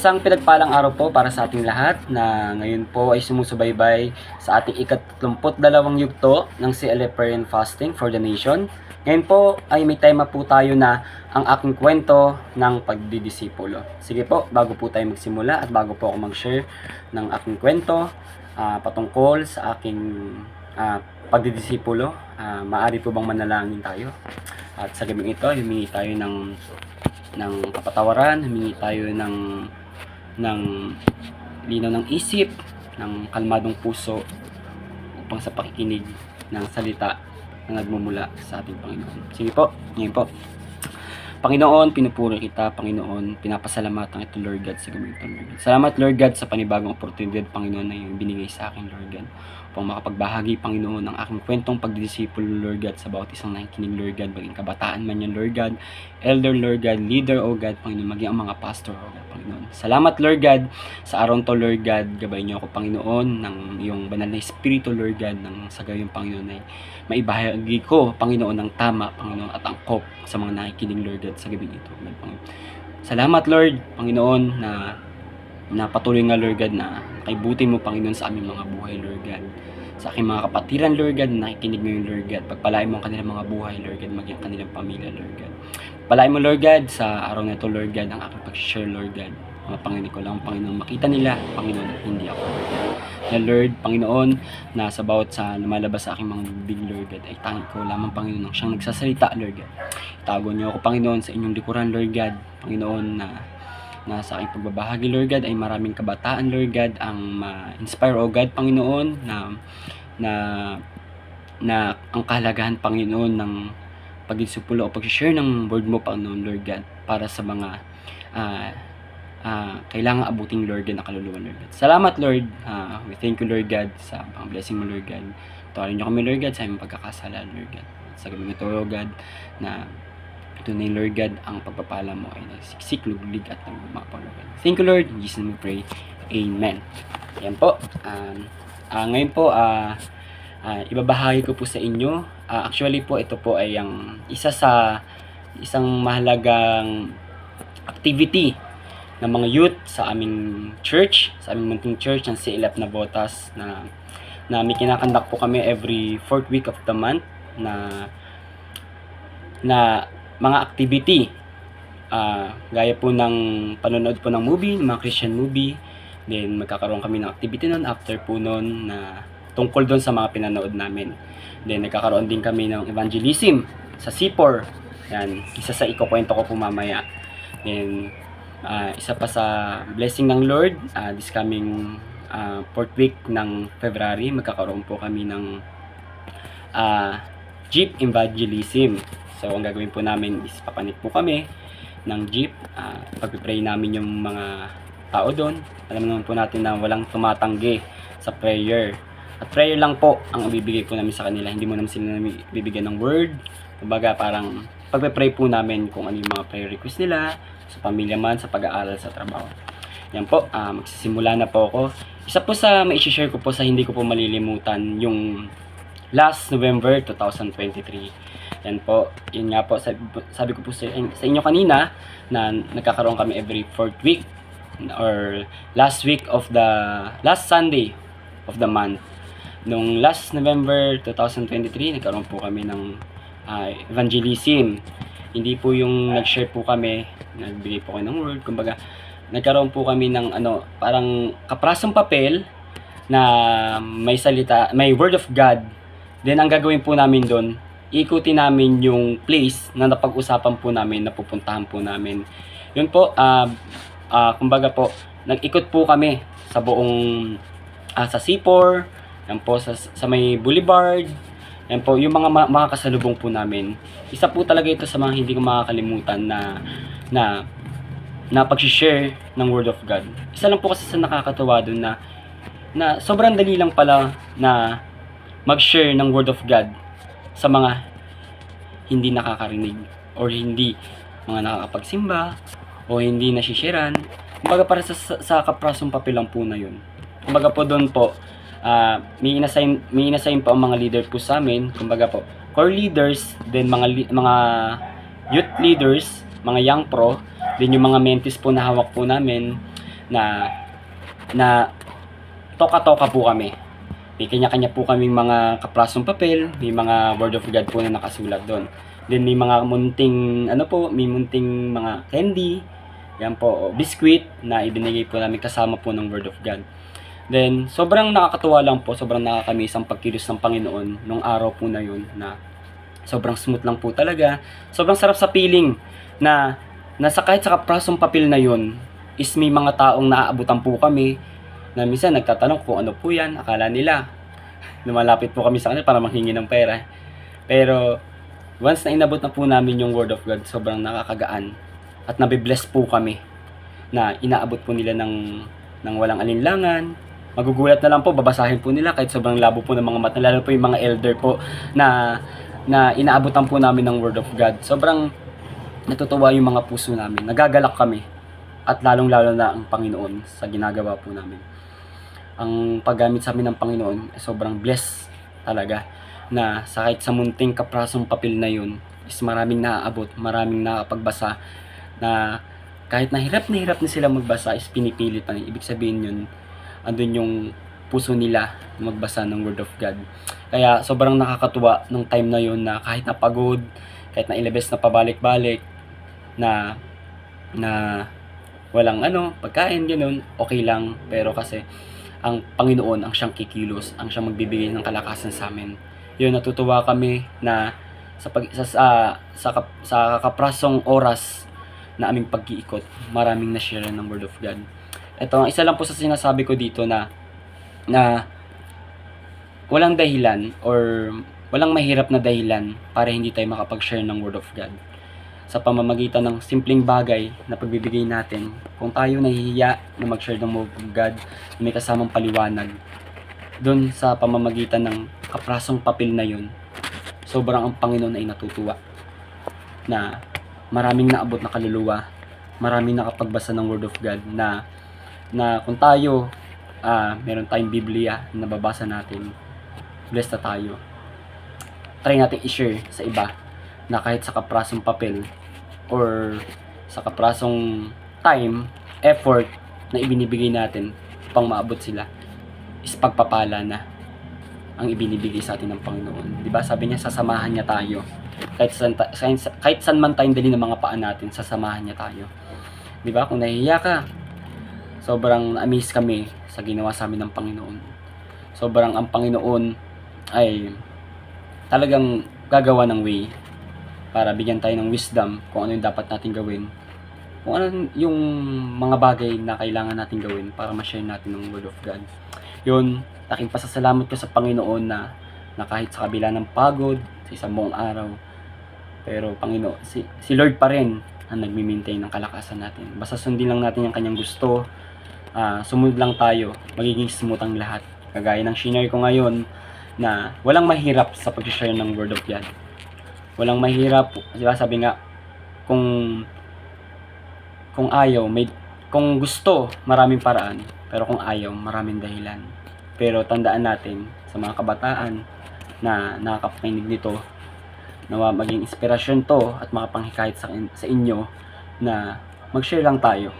Isang pinagpalang araw po para sa ating lahat na ngayon po ay sumusubaybay sa ating ikatatlumput-dalawang yugto ng CLF Prayer and Fasting for the Nation. Ngayon po ay may tema po tayo na ang aking kwento ng pagdidisipulo. Sige po, bago po tayo magsimula at bago po ako mag-share ng aking kwento ah, patungkol sa aking ah, pagdidisipulo, ah, maaari po bang manalangin tayo? At sa gabing ito, humingi tayo ng ng kapatawaran, humingi tayo ng ng linaw ng isip, ng kalmadong puso upang sa pakikinig ng salita na nagmumula sa ating Panginoon. Sige po, ngayon po. Panginoon, pinupuri kita, Panginoon, pinapasalamatan ito, Lord God, sa ito, Lord God. Salamat, Lord God, sa panibagong oportunidad, Panginoon, na iyong binigay sa akin, Lord God upang makapagbahagi, Panginoon, ng aking kwentong pagdidisipulo, Lord God, sa bawat isang nakikinig, Lord God, maging kabataan man yan, Lord God, elder, Lord God, leader, O God, Panginoon, maging ang mga pastor, O God, Panginoon. Salamat, Lord God, sa araw to, Lord God, gabay niyo ako, Panginoon, ng iyong banal na Espiritu, Lord God, ng sa gayong Panginoon ay maibahagi ko, Panginoon, ng tama, Panginoon, at angkop sa mga nakikinig, Lord God, sa gabi ito, Panginoon. Salamat, Lord, Panginoon, na na patuloy nga, Lord God, na kaibuti mo, Panginoon, sa aming mga buhay, Lord God. Sa aking mga kapatiran, Lord God, na nakikinig ngayon, Lord God. Pagpalain mo ang kanilang mga buhay, Lord God, maging ang kanilang pamilya, Lord God. Palain mo, Lord God, sa araw na ito, Lord God, ang aking pag-share, Lord God. Mga Panginoon ko lang, Panginoon, makita nila, Panginoon, hindi ako, Lord God. Na Lord, Panginoon, na sa bawat sa lumalabas sa aking mga bibig, Lord God, ay tangi ko lamang, Panginoon, ang siyang nagsasalita, Lord God. Itago niyo ako, Panginoon, sa inyong likuran, Lord God. Panginoon, na na sa aking pagbabahagi, Lord God, ay maraming kabataan, Lord God, ang ma-inspire, O God, Panginoon, na, na, na ang kahalagahan, Panginoon, ng pagdisipulo o pag-share ng word mo, Panginoon, Lord God, para sa mga ah ah, kailangan abuting, Lord God, na kaluluwa, Lord God. Salamat, Lord. Ah, we thank you, Lord God, sa pang blessing mo, Lord God. Tawarin niyo kami, Lord God, sa aming pagkakasala, Lord God. Sa gabi ito, Lord God, na tunay, Lord God, ang pagpapala mo ay nagsiksik, luglig at God. Thank you, Lord. In Jesus' we pray. Amen. Yan po. Um, ah, ngayon po, ah, ah, ibabahagi ko po sa inyo. Ah, actually po, ito po ay ang isa sa isang mahalagang activity ng mga youth sa aming church, sa aming munting church ng CLF na Botas na na may kinakandak po kami every fourth week of the month na na mga activity ah gaya po ng panonood po ng movie, ng mga Christian movie. Then magkakaroon kami ng activity noon after po noon na tungkol doon sa mga pinanood namin. Then nagkakaroon din kami ng evangelism sa C4. Yan, isa sa ikukwento ko po mamaya. Then ah, isa pa sa blessing ng Lord, ah, this coming ah, fourth week ng February, magkakaroon po kami ng ah, Jeep Evangelism. So, ang gagawin po namin is papanik po kami ng Jeep. Uh, pag-pray namin yung mga tao doon. Alam naman po natin na walang tumatanggi sa prayer. At prayer lang po ang ibibigay po namin sa kanila. Hindi mo naman sila namin bibigyan ng word. Kumbaga parang pagpe-pray po namin kung ano yung mga prayer request nila sa pamilya man, sa pag-aaral, sa trabaho. Yan po, ah, magsisimula na po ako. Isa po sa mai-share ko po sa hindi ko po malilimutan yung last November 2023. Yan po, yun nga po, sabi, sabi ko po sa, sa inyo kanina na nagkakaroon kami every fourth week or last week of the, last Sunday of the month. Nung last November 2023, nagkaroon po kami ng ah, evangelism. Hindi po yung nag-share po kami, nagbigay po kayo ng word, kumbaga, nagkaroon po kami ng ano, parang kaprasong papel na may salita, may word of God. Then ang gagawin po namin doon, ikutin namin yung place na napag-usapan po namin, na pupuntahan po namin. Yun po, ah ah, kumbaga po, nag-ikot po kami sa buong, ah, sa C4, yan po sa, sa may boulevard, yan po, yung mga ma- makakasalubong po namin. Isa po talaga ito sa mga hindi ko makakalimutan na, na, na pag-share ng Word of God. Isa lang po kasi sa nakakatawa doon na, na sobrang dali lang pala na mag-share ng Word of God sa mga hindi nakakarinig or hindi mga nakakapagsimba o hindi nasishiran. Kumbaga para sa, sa, kaprasong papel lang po na yun. Kumbaga po doon po, ah, may inassign may inassign po ang mga leader po sa amin. Kumbaga po, core leaders, then mga mga youth leaders, mga young pro, then yung mga mentees po na hawak po namin. na na toka-toka po kami. May kanya-kanya po kaming mga kaprasong papel, may mga word of God po na nakasulat doon. Then may mga munting ano po, may munting mga candy, yan po, biscuit na ibinigay po namin kasama po ng word of God. Then, sobrang nakakatuwa lang po, sobrang nakakamiss ang pagkilos ng Panginoon nung araw po na yun na sobrang smooth lang po talaga. Sobrang sarap sa feeling na nasa kahit sa kaprasong papel na yun is may mga taong naaabutan po kami na minsan nagtatanong kung ano po yan, akala nila. Lumalapit po kami sa kanila para manghingi ng pera. Pero once na inabot na po namin yung word of God, sobrang nakakagaan at nabibless po kami na inaabot po nila ng, ng walang alinlangan, magugulat na lang po, babasahin po nila kahit sobrang labo po ng mga mata, lalo po yung mga elder po na na inaabutan po namin ng Word of God. Sobrang natutuwa yung mga puso namin. Nagagalak kami. At lalong-lalo na ang Panginoon sa ginagawa po namin. Ang paggamit sa amin ng Panginoon sobrang blessed talaga na sa kahit sa munting kaprasong papel na yun is maraming naaabot, maraming nakapagbasa na kahit nahirap na hirap na sila magbasa is pinipilit pa. Ibig sabihin yun, andun yung puso nila magbasa ng Word of God. Kaya sobrang nakakatuwa nung time na yun na kahit napagod, kahit na ilabes na pabalik-balik, na na walang ano, pagkain, ganun, okay lang. Pero kasi ang Panginoon ang siyang kikilos, ang siyang magbibigay ng kalakasan sa amin. Yun, natutuwa kami na sa pag sa sa, sa, sa kaprasong oras na aming pag-iikot, maraming na-share ng Word of God. Ito, ang isa lang po sa sinasabi ko dito na na walang dahilan or walang mahirap na dahilan para hindi tayo makapag-share ng Word of God. Sa pamamagitan ng simpleng bagay na pagbibigay natin, kung tayo nahihiya na mag-share ng Word of God na may kasamang paliwanag, doon sa pamamagitan ng kaprasong papel na yun, sobrang ang Panginoon ay natutuwa na maraming naabot na kaluluwa, maraming nakapagbasa ng Word of God na na kung tayo ah meron tayong Biblia na nababasa natin, blessed na tayo. Try natin i-share sa iba na kahit sa kaprasong papel or sa kaprasong time, effort na ibinibigay natin pang maabot sila is pagpapala na ang ibinibigay sa atin ng Panginoon. 'Di ba? Sabi niya sasamahan niya tayo. Kahit saan, kahit, saan man tayong dali ng mga paa natin, sasamahan niya tayo. 'Di ba? Kung nahihiya ka, sobrang amaze kami sa ginawa sa amin ng Panginoon. Sobrang ang Panginoon ay talagang gagawa ng way para bigyan tayo ng wisdom kung ano yung dapat natin gawin. Kung ano yung mga bagay na kailangan natin gawin para ma-share natin ng Word of God. Yun, laking pasasalamat ko sa Panginoon na, na kahit sa kabila ng pagod, sa isang buong araw, pero Panginoon, si, si Lord pa rin ang nagmi-maintain ng kalakasan natin. Basta sundin lang natin yung kanyang gusto, ah, sumunod lang tayo, magiging smooth ang lahat. Kagaya ng shinare ko ngayon, na walang mahirap sa pag-share ng Word of God. Walang mahirap, di ba sabi nga, kung kung ayaw, may kung gusto, maraming paraan, pero kung ayaw, maraming dahilan. Pero tandaan natin sa mga kabataan na nakakapakinig nito, nawa maging inspirasyon to at makapanghikayat sa, sa inyo na mag-share lang tayo.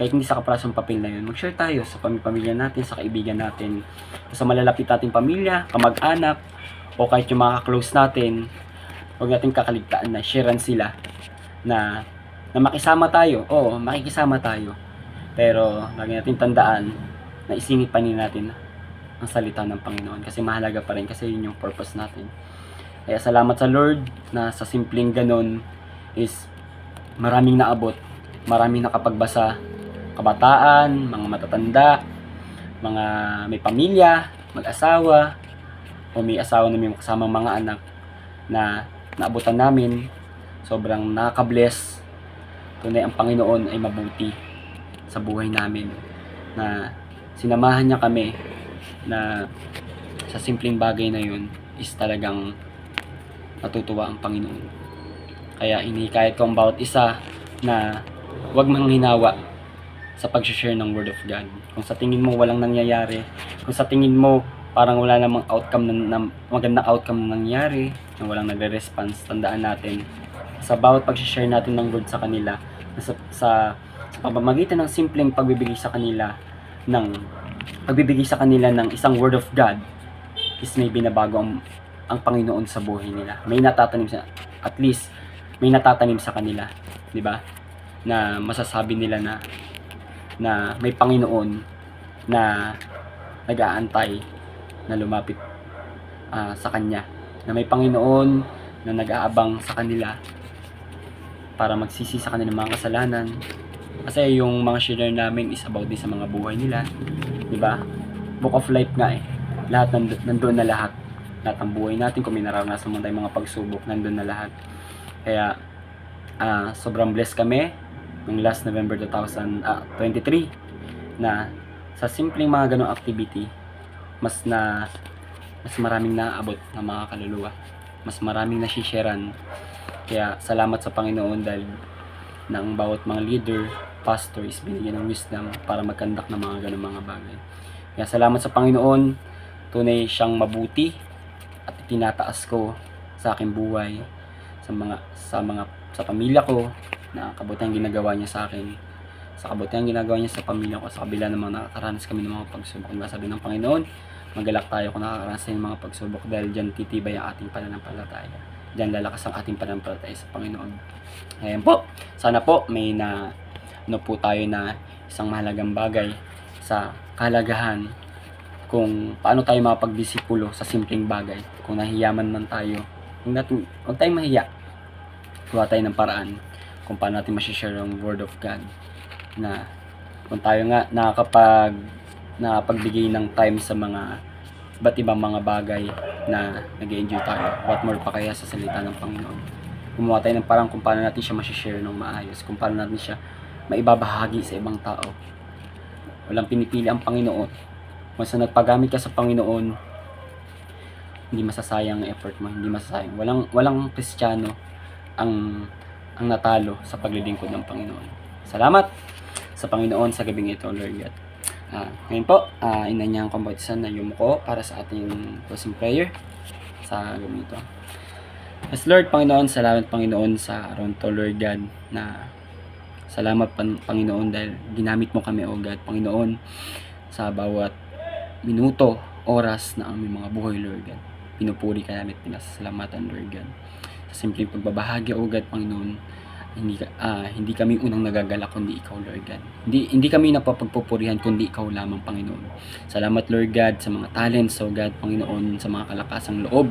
Kahit hindi sa kaprasong papel na yun, mag-share tayo sa pamilya natin, sa kaibigan natin, sa malalapit nating pamilya, kamag-anak, o kahit yung mga close natin, huwag natin kakaligtaan na sharean sila na na makisama tayo. Oo, makikisama tayo. Pero lagi natin tandaan na isingit pa natin ang salita ng Panginoon kasi mahalaga pa rin kasi yun yung purpose natin. Kaya salamat sa Lord na sa simpleng ganon is maraming naabot, maraming nakapagbasa, kabataan, mga matatanda, mga may pamilya, mag-asawa, o may asawa na may kasamang mga anak na naabutan namin, sobrang nakaka-bless. Tunay ang Panginoon ay mabuti sa buhay namin na sinamahan niya kami na sa simpleng bagay na yun is talagang natutuwa ang Panginoon. Kaya inihikayat ko ang bawat isa na huwag manghinawa sa pag-share ng Word of God. Kung sa tingin mo walang nangyayari, kung sa tingin mo parang wala namang outcome na, na magandang outcome na nangyari, na walang nagre-response, tandaan natin sa bawat pag-share natin ng Word sa kanila, sa, sa sa pamamagitan ng simpleng pagbibigay sa kanila ng pagbibigay sa kanila ng isang word of God is may binabago ang, ang Panginoon sa buhay nila. May natatanim sa at least may natatanim sa kanila, 'di ba? Na masasabi nila na na may Panginoon na nag-aantay na lumapit ah, sa kanya. Na may Panginoon na nag-aabang sa kanila para magsisi sa kanilang mga kasalanan. Kasi yung mga share namin is about din sa mga buhay nila. Di ba? Book of life nga eh. Lahat nando, nandoon na lahat. Lahat ng buhay natin, kung may nararanasan man tayong mga pagsubok, nandoon na lahat. Kaya, ah, sobrang blessed kami ng last November 2023 na sa simpleng mga ganong activity, mas na mas maraming naaabot ng mga kaluluwa. Mas maraming nasisharean. Kaya salamat sa Panginoon dahil ng bawat mga leader, pastor is binigyan ng wisdom para magkandak ng mga ganong mga bagay. Kaya salamat sa Panginoon, tunay siyang mabuti at tinataas ko sa aking buhay, sa mga sa mga sa pamilya ko na kabutihan ginagawa niya sa akin sa kabutihan ginagawa niya sa pamilya ko sa kabila ng mga nakakaranas kami ng mga pagsubok. Diba sabi ng Panginoon, magalak tayo kung nakakaranas ng mga pagsubok dahil dyan titibay ang ating pananampalataya. Dyan lalakas ang ating pananampalataya sa Panginoon. Ayan po, sana po may na ano po tayo na isang mahalagang bagay sa kahalagahan kung paano tayo makapagdisipulo sa simpleng bagay. Kung nahiyaman man tayo, huwag, natin, huwag tayong mahiya. Gawa tayo ng paraan kung paano natin masishare ang Word of God na kung tayo nga nakakapag nakapagbigay ng time sa mga iba't ibang mga bagay na nag enjoy tayo. What more pa kaya sa salita ng Panginoon. Gumawa tayo ng parang kung paano natin siya masishare ng maayos, kung paano natin siya maibabahagi sa ibang tao. Walang pinipili ang Panginoon. Basta nagpagamit ka sa Panginoon, hindi masasayang ang effort mo, hindi masasayang. Walang walang Kristiyano ang ang natalo sa paglilingkod ng Panginoon. Salamat sa Panginoon sa gabing ito, Lord God. Ah, ngayon po, uh, inanyang kumbatisan na yumuko para sa ating closing prayer sa gabing ito. Yes, Lord, Panginoon, salamat Panginoon sa araw to, Lord God, na salamat Pan- Panginoon dahil ginamit mo kami, O God, Panginoon, sa bawat minuto, oras na aming mga buhay, Lord God. Pinupuri ka namin, pinasasalamatan, Lord God. Sa simpleng pagbabahagi, O God, Panginoon, hindi ah, hindi kami unang nagagalak kundi ikaw Lord God. Hindi hindi kami napapagpupurihan kundi ikaw lamang Panginoon. Salamat Lord God sa mga talents so God Panginoon sa mga kalakasang loob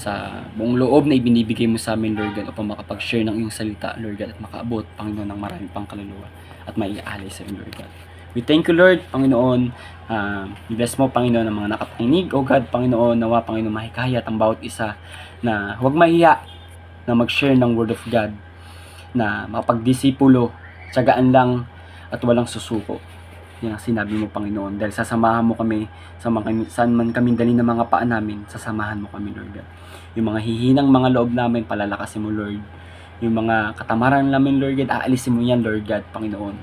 sa buong loob na ibinibigay mo sa amin Lord God upang makapag-share ng iyong salita Lord God at makaabot Panginoon ng maraming pang kaluluwa at maiaalay sa iyo Lord God. We thank you Lord Panginoon. Uh, bless mo Panginoon ang mga nakapakinig o God Panginoon nawa Panginoon mahikayat ang bawat isa na huwag mahiya na mag-share ng word of God na makapagdisipulo, tsagaan lang at walang susuko. Yan ang sinabi mo, Panginoon. Dahil sasamahan mo kami sa mga, saan man kami dali ng mga paa namin, sasamahan mo kami, Lord God. Yung mga hihinang mga loob namin, palalakasin mo, Lord. Yung mga katamaran namin, Lord God, aalisin mo yan, Lord God, Panginoon.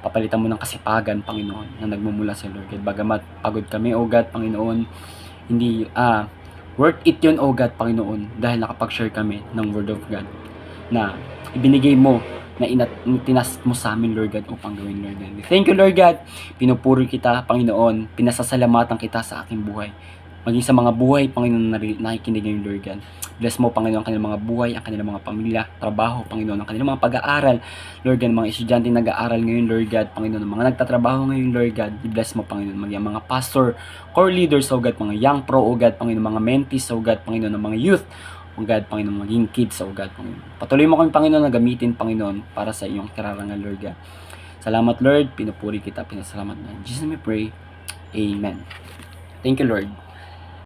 Papalitan mo ng kasipagan, Panginoon, na nagmumula sa Lord God. Bagamat pagod kami, O God, Panginoon, hindi, ah, worth it yun, O God, Panginoon, dahil nakapag-share kami ng Word of God na ibinigay mo na inat tinas mo sa amin, Lord God, upang gawin, Lord God. Thank you, Lord God. Pinupuri kita, Panginoon. Pinasasalamatan kita sa aking buhay. Maging sa mga buhay, Panginoon, na nakikinig ngayon, Lord God. Bless mo, Panginoon, ang kanilang mga buhay, ang kanilang mga pamilya, trabaho, Panginoon, ang kanilang mga pag-aaral, Lord God, mga estudyante nag-aaral ngayon, Lord God, Panginoon, ang mga nagtatrabaho ngayon, Lord God, bless mo, Panginoon, maging mga pastor, core leaders, oh God, mga young pro, oh God, Panginoon, mga mentees, oh God, Panginoon, mga youth, O God, Panginoon, maging kids, O God, Panginoon. Patuloy mo kami, Panginoon, na gamitin, Panginoon, para sa iyong kararangan, Lord God. Salamat, Lord. Pinupuri kita, pinasalamat na. Jesus, we pray. Amen. Thank you, Lord.